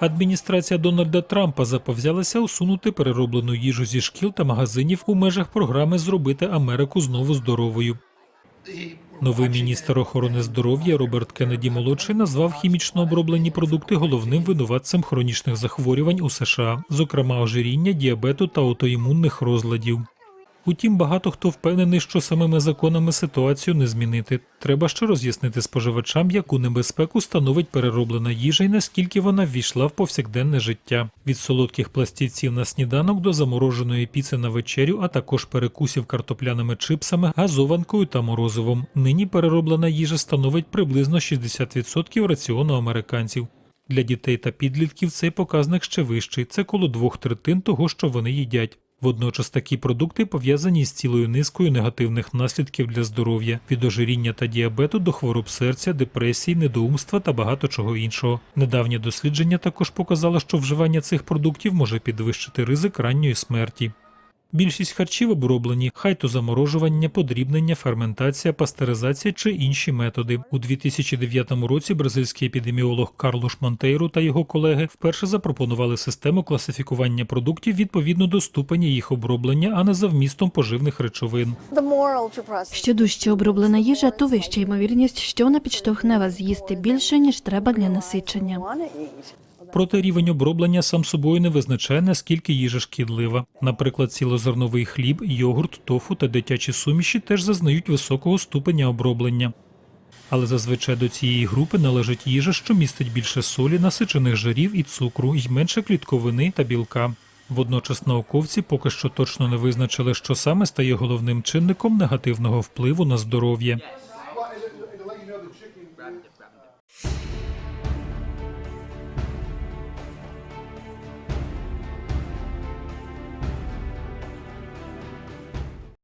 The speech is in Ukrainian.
Адміністрація Дональда Трампа заповзялася усунути перероблену їжу зі шкіл та магазинів у межах програми Зробити Америку знову здоровою. Новий міністр охорони здоров'я Роберт Кеннеді молодший назвав хімічно оброблені продукти головним винуватцем хронічних захворювань у США, зокрема ожиріння, діабету та аутоімунних розладів. Утім, багато хто впевнений, що самими законами ситуацію не змінити. Треба ще роз'яснити споживачам, яку небезпеку становить перероблена їжа і наскільки вона ввійшла в повсякденне життя. Від солодких пластівців на сніданок до замороженої піци на вечерю, а також перекусів картопляними чипсами, газованкою та морозивом. Нині перероблена їжа становить приблизно 60% раціону американців. Для дітей та підлітків цей показник ще вищий. Це коло двох третин того, що вони їдять. Водночас такі продукти пов'язані з цілою низкою негативних наслідків для здоров'я від ожиріння та діабету до хвороб серця, депресії, недоумства та багато чого іншого. Недавнє дослідження також показало, що вживання цих продуктів може підвищити ризик ранньої смерті. Більшість харчів оброблені, хай то заморожування, подрібнення, ферментація, пастеризація чи інші методи. У 2009 році бразильський епідеміолог Карлош Монтейро та його колеги вперше запропонували систему класифікування продуктів відповідно до ступеня їх оброблення, а не за вмістом поживних речовин. Що дужче оброблена їжа, то вища ймовірність, що вона підштовхне вас з'їсти більше, ніж треба для насичення. Проте рівень оброблення сам собою не визначає, наскільки їжа шкідлива. Наприклад, цілозерновий хліб, йогурт, тофу та дитячі суміші теж зазнають високого ступеня оброблення. Але зазвичай до цієї групи належить їжа, що містить більше солі, насичених жирів і цукру, й менше клітковини та білка. Водночас науковці поки що точно не визначили, що саме стає головним чинником негативного впливу на здоров'я.